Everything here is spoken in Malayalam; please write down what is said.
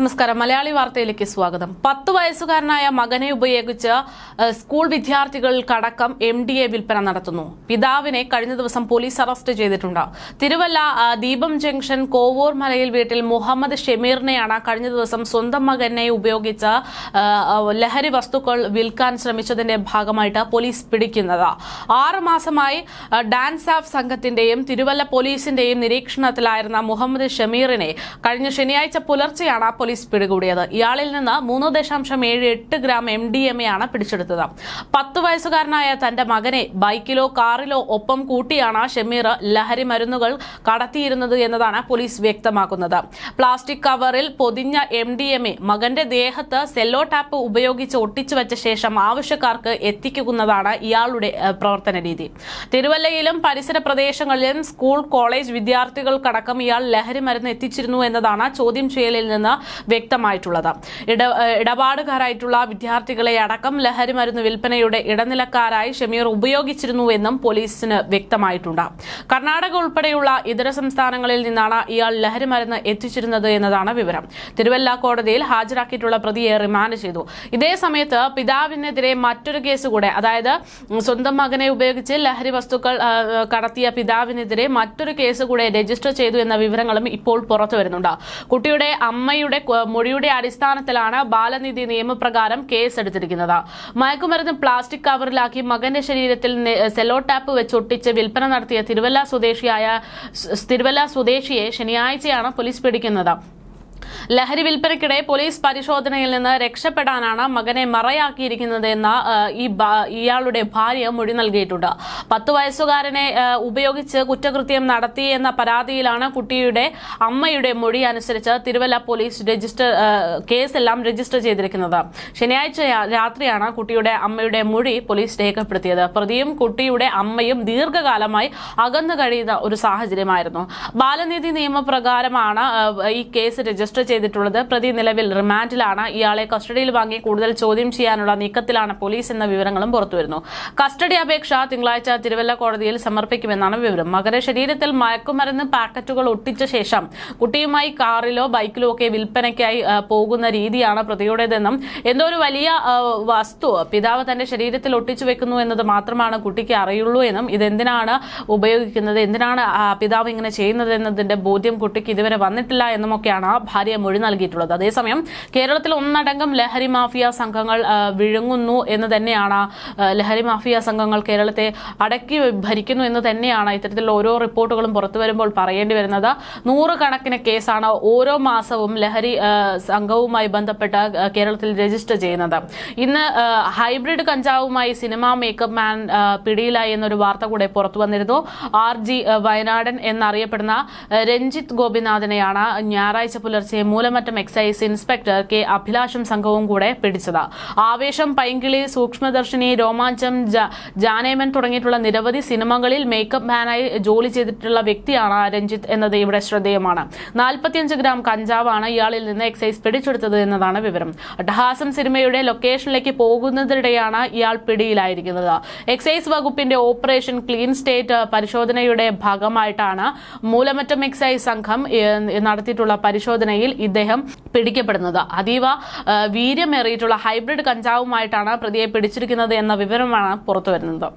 നമസ്കാരം. മലയാളി വാർത്തയിലേക്ക് സ്വാഗതം. പത്ത് വയസ്സുകാരനായ മകനെ ഉപയോഗിച്ച് സ്കൂൾ വിദ്യാർത്ഥികൾക്കടക്കം എം ഡി എ വിൽപ്പന നടത്തുന്നു. പിതാവിനെ കഴിഞ്ഞ ദിവസം പോലീസ് അറസ്റ്റ് ചെയ്തിട്ടുണ്ട്. തിരുവല്ല ദീപം ജംഗ്ഷൻ കോവൂർ മലയിൽ വീട്ടിൽ മുഹമ്മദ് ഷമീറിനെയാണ് കഴിഞ്ഞ ദിവസം സ്വന്തം മകനെ ഉപയോഗിച്ച് ലഹരി വസ്തുക്കൾ വിൽക്കാൻ ശ്രമിച്ചതിന്റെ ഭാഗമായിട്ട് പോലീസ് പിടിക്കുന്നത്. ആറ് മാസമായി ഡാൻസ് ആഫ് സംഘത്തിന്റെയും തിരുവല്ല പോലീസിന്റെയും നിരീക്ഷണത്തിലായിരുന്ന മുഹമ്മദ് ഷമീറിനെ കഴിഞ്ഞ ശനിയാഴ്ച പുലർച്ചെയാണ് പോലീസ് പിടികൂടിയത്. ഇയാളിൽ നിന്ന് മൂന്ന് ദശാംശം ഏഴ് എട്ട് gram M D M A ആണ് പിടിച്ചെടുത്തത്. പത്ത് വയസ്സുകാരനായ തന്റെ മകനെ ബൈക്കിലോ കാറിലോ ഒപ്പം കൂട്ടിയാണ് ഷമീർ ലഹരി മരുന്നുകൾ കടത്തിയിരുന്നത് എന്നതാണ് പോലീസ് വ്യക്തമാക്കുന്നത്. പ്ലാസ്റ്റിക് കവറിൽ പൊതിഞ്ഞ എം ഡി എം എ മകന്റെ ദേഹത്ത് സെല്ലോ ടാപ്പ് ഉപയോഗിച്ച് ഒട്ടിച്ചു വെച്ച ശേഷം ആവശ്യക്കാർക്ക് എത്തിക്കുന്നതാണ് ഇയാളുടെ പ്രവർത്തന രീതി. തിരുവല്ലയിലും പരിസര പ്രദേശങ്ങളിലും സ്കൂൾ കോളേജ് വിദ്യാർത്ഥികൾക്കടക്കം ഇയാൾ ലഹരി മരുന്ന് എത്തിച്ചിരുന്നു എന്നതാണ് ചോദ്യം ചെയ്യലിൽ നിന്ന് വ്യക്തമായിട്ടുള്ളത്. ഇട ഇടപാടുകാരായിട്ടുള്ള വിദ്യാർത്ഥികളെ അടക്കം ലഹരി മരുന്ന് വിൽപ്പനയുടെ ഇടനിലക്കാരായി ഷമീർ ഉപയോഗിച്ചിരുന്നുവെന്നും പോലീസിന് വ്യക്തമായിട്ടുണ്ട്. കർണാടക ഉൾപ്പെടെയുള്ള ഇതര സംസ്ഥാനങ്ങളിൽ നിന്നാണ് ഇയാൾ ലഹരി മരുന്ന് എത്തിച്ചിരുന്നത് എന്നതാണ് വിവരം. തിരുവല്ല കോടതിയിൽ ഹാജരാക്കിയിട്ടുള്ള പ്രതിയെ റിമാൻഡ് ചെയ്തു. ഇതേ സമയത്ത് പിതാവിനെതിരെ മറ്റൊരു കേസ് കൂടെ അതായത് സ്വന്തം മകനെ ഉപയോഗിച്ച് ലഹരി വസ്തുക്കൾ കടത്തിയ പിതാവിനെതിരെ മറ്റൊരു കേസ് കൂടെ രജിസ്റ്റർ ചെയ്തു എന്ന വിവരങ്ങളും ഇപ്പോൾ പുറത്തു വരുന്നുണ്ട്. കുട്ടിയുടെ അമ്മയുടെ മൊഴിയുടെ അടിസ്ഥാനത്തിലാണ് ബാലനിധി നിയമപ്രകാരം കേസ് എടുത്തിരിക്കുന്നത് മയക്കുമരുന്ന് പ്ലാസ്റ്റിക് കവറിലാക്കി മകന്റെ ശരീരത്തിൽ സെലോ ടാപ്പ് വെച്ചൊട്ടിച്ച് വിൽപ്പന നടത്തിയ തിരുവല്ല സ്വദേശിയായ തിരുവല്ല സ്വദേശിയെ ശനിയാഴ്ചയാണ് പോലീസ് പിടിക്കുന്നത്. ലഹരി വിൽപ്പനയ്ക്കിടെ പോലീസ് പരിശോധനയിൽ നിന്ന് രക്ഷപ്പെടാനാണ് മകനെ മറയാക്കിയിരിക്കുന്നതെന്ന് ഈ ഇയാളുടെ ഭാര്യ മൊഴി നൽകിയിട്ടുണ്ട്. പത്ത് വയസ്സുകാരനെ ഉപയോഗിച്ച് കുറ്റകൃത്യം നടത്തി എന്ന പരാതിയിലാണ് കുട്ടിയുടെ അമ്മയുടെ മൊഴി അനുസരിച്ച് തിരുവല്ല പോലീസ് രജിസ്റ്റർ കേസെല്ലാം രജിസ്റ്റർ ചെയ്തിരിക്കുന്നത്. ശനിയാഴ്ച രാത്രിയാണ് കുട്ടിയുടെ അമ്മയുടെ മൊഴി പോലീസ് രേഖപ്പെടുത്തിയത്. പ്രതിയും കുട്ടിയുടെ അമ്മയും ദീർഘകാലമായി അകന്നു കഴിയുന്ന ഒരു സാഹചര്യമായിരുന്നു. ബാലനീതി നിയമപ്രകാരമാണ് ഈ കേസ് രജിസ്റ്റർ ചെയ്തിട്ടുള്ളത്. പ്രതി നിലവിൽ റിമാൻഡിലാണ്. ഇയാളെ കസ്റ്റഡിയിൽ വാങ്ങി കൂടുതൽ ചോദ്യം ചെയ്യാനുള്ള നീക്കത്തിലാണ് പോലീസ് എന്ന വിവരങ്ങളും പുറത്തുവരുന്നു. കസ്റ്റഡി അപേക്ഷ തിങ്കളാഴ്ച തിരുവല്ല കോടതിയിൽ സമർപ്പിക്കുമെന്നാണ് വിവരം. മകരെ ശരീരത്തിൽ മയക്കുമരുന്ന് പാക്കറ്റുകൾ ഒട്ടിച്ച ശേഷം കുട്ടിയുമായി കാറിലോ ബൈക്കിലോ ഒക്കെ വിൽപ്പനയ്ക്കായി പോകുന്ന രീതിയാണ് പ്രതിയുടേതെന്നും എന്തോ ഒരു വലിയ വസ്തു പിതാവ് തന്റെ ശരീരത്തിൽ ഒട്ടിച്ചു വെക്കുന്നു എന്നത് മാത്രമാണ് കുട്ടിക്ക് അറിയുള്ളൂ എന്നും ഇതെന്തിനാണ് ഉപയോഗിക്കുന്നത് എന്തിനാണ് പിതാവ് ഇങ്ങനെ ചെയ്യുന്നത് എന്നതിന്റെ ബോധ്യം കുട്ടിക്ക് ഇതുവരെ വന്നിട്ടില്ല എന്നുമൊക്കെയാണ് ഭാര്യ മൊഴി നൽകിയിട്ടുള്ളത്. അതേസമയം കേരളത്തിൽ ഒന്നടങ്കം ലഹരി മാഫിയ സംഘങ്ങൾ വിഴുങ്ങുന്നു എന്ന് തന്നെയാണ് ലഹരി മാഫിയ സംഘങ്ങൾ കേരളത്തെ അടക്കി ഭരിക്കുന്നു എന്ന് തന്നെയാണ് ഇത്തരത്തിലുള്ള ഓരോ റിപ്പോർട്ടുകളും പുറത്തു വരുമ്പോൾ പറയേണ്ടി വരുന്നത്. നൂറുകണക്കിന് കേസാണ് ഓരോ മാസവും ലഹരി സംഘവുമായി ബന്ധപ്പെട്ട് കേരളത്തിൽ രജിസ്റ്റർ ചെയ്യുന്നത്. ഇന്ന് ഹൈബ്രിഡ് കഞ്ചാവുമായി സിനിമ മേക്കപ്പ് മാൻ പിടിയിലായി എന്നൊരു വാർത്ത കൂടെ പുറത്തു വന്നിരുന്നു. ആർ ജി വയനാടൻ എന്നറിയപ്പെടുന്ന രഞ്ജിത്ത് ഗോപിനാഥിനെയാണ് ഞായറാഴ്ച പുലർച്ചെ മൂലമറ്റം എക്സൈസ് ഇൻസ്പെക്ടർ കെ അഭിലാഷും സംഘവും കൂടെ പിടിച്ചത്. ആവേശം പൈങ്കിളി സൂക്ഷ്മദർശിനി രോമാഞ്ചം ജാനേമൻ തുടങ്ങിയിട്ടുള്ള നിരവധി സിനിമകളിൽ മേക്കപ്പ് മാനായി ജോലി ചെയ്തിട്ടുള്ള വ്യക്തിയാണ് രഞ്ജിത്ത് എന്നത് ഇവിടെ ശ്രദ്ധേയമാണ്. നാൽപ്പത്തിയഞ്ച് ഗ്രാം കഞ്ചാവാണ് ഇയാളിൽ നിന്ന് എക്സൈസ് പിടിച്ചെടുത്തത് എന്നതാണ് വിവരം. അട്ടഹാസം സിനിമയുടെ ലൊക്കേഷനിലേക്ക് പോകുന്നതിനിടെയാണ് ഇയാൾ പിടിയിലായിരിക്കുന്നത്. എക്സൈസ് വകുപ്പിന്റെ ഓപ്പറേഷൻ ക്ലീൻ സ്റ്റേറ്റ് പരിശോധനയുടെ ഭാഗമായിട്ടാണ് മൂലമറ്റം എക്സൈസ് സംഘം നടത്തിയിട്ടുള്ള പരിശോധനയിൽ ഇദ്ദേഹം പിടിക്കപ്പെടുന്നത്. അതീവ വീര്യമേറിയിട്ടുള്ള ഹൈബ്രിഡ് കഞ്ചാവുമായിട്ടാണ് പ്രതിയെ പിടിച്ചിരിക്കുന്നത് എന്ന വിവരമാണ് പുറത്തുവരുന്നത്.